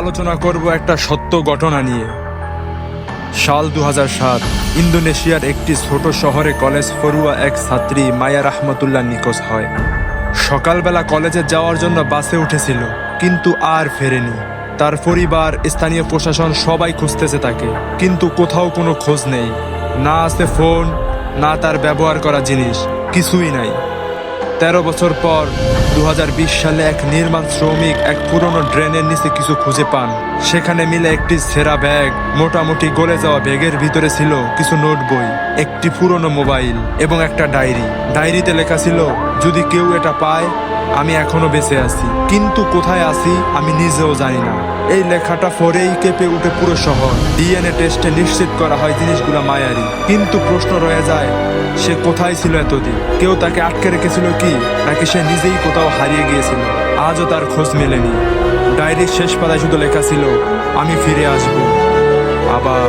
আলোচনা করব একটা সত্য ঘটনা নিয়ে। সাল দু সাত, ইন্দোনেশিয়ার একটি ছোট শহরে কলেজ ফরুয়া এক ছাত্রী মায়া রাহমাতুল্লাহ নিখোঁজ হয়। সকালবেলা কলেজে যাওয়ার জন্য বাসে উঠেছিল, কিন্তু আর ফেরেনি। তার পরিবার, স্থানীয় প্রশাসন সবাই খুঁজতেছে তাকে, কিন্তু কোথাও কোনো খোঁজ নেই। না আছে ফোন, না তার ব্যবহার করা জিনিস, কিছুই নাই। তেরো বছর পর দু হাজার বিশ সালে এক নির্মাণ শ্রমিক এক পুরনো ড্রেনের নিচে কিছু খুঁজে পান। সেখানে মিলে একটি ছেঁড়া ব্যাগ, মোটামুটি গলে যাওয়া ব্যাগের ভিতরে ছিল কিছু নোট বই, একটি পুরনো মোবাইল এবং একটা ডায়েরি। ডায়েরিতে লেখা ছিল, যদি কেউ এটা পায়, আমি এখনও বেঁচে আছি। কিন্তু কোথায় আছি, আমি নিজেও জানি না। এই লেখাটা পরেই কেঁপে উঠে পুরো শহর। ডিএনএ টেস্টে নিশ্চিত করা হয় জিনিসগুলো মায়ারি। কিন্তু প্রশ্ন রয়ে যায়, সে কোথায় ছিল এতদিন? কেউ তাকে আটকে রেখেছিল কি, নাকি সে নিজেই কোথাও হারিয়ে গিয়েছিল? আজও তার খোঁজ মেলেনি। ডায়েরির শেষ পাতায় শুধু লেখা ছিল, আমি ফিরে আসব। আবার